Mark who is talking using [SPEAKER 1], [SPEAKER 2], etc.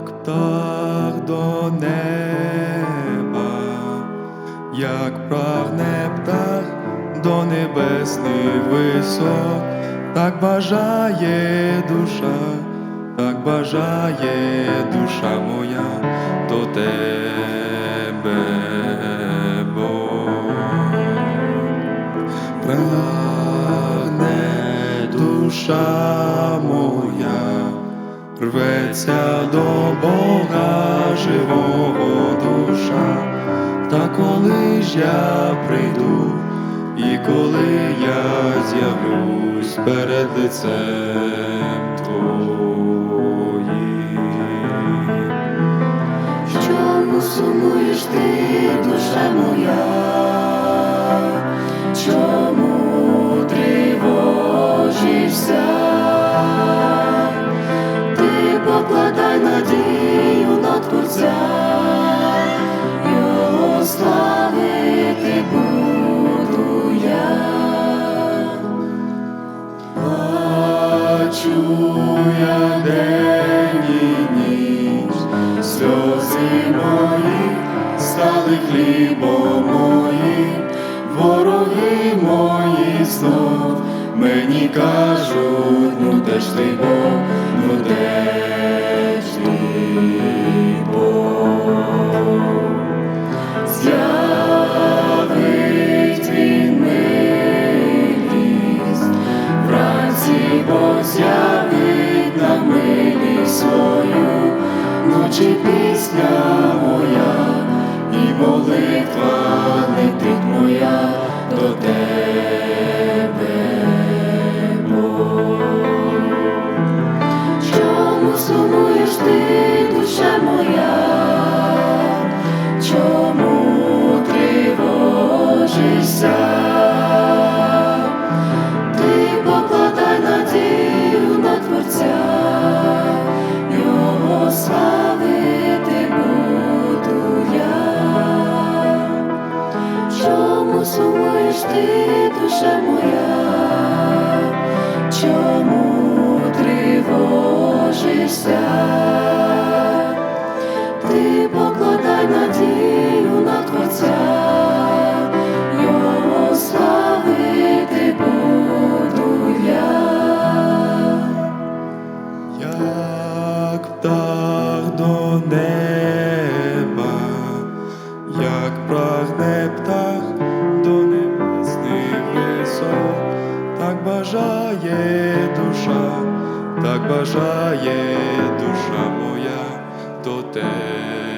[SPEAKER 1] як птах до неба, як прагне птах до небесних висот, так бажає душа, так бажає душа моя до тебе. Прагне душа моя рветься до Бога живого душа, та коли ж я прийду, і коли я з'явлюсь перед лицем Твоїм.
[SPEAKER 2] Покладай надію на Творця, Його славити буду я.
[SPEAKER 1] Бачу я день і ніч, сльози мої стали хлібом моїм, вороги мої знов. Мені кажуть, ну де ж ти Бог, ну де ночі пісня моя, і молитва летить моя до тебе, Бог.
[SPEAKER 2] Чому сумуєш ти, душа моя? Чому тривожишся? Ти, душа моя? Чому тривожишся? Ти покладай надію на Творця, Його славити буду я.
[SPEAKER 1] Як птах до неба, душа, так бажає душа моя до тебе.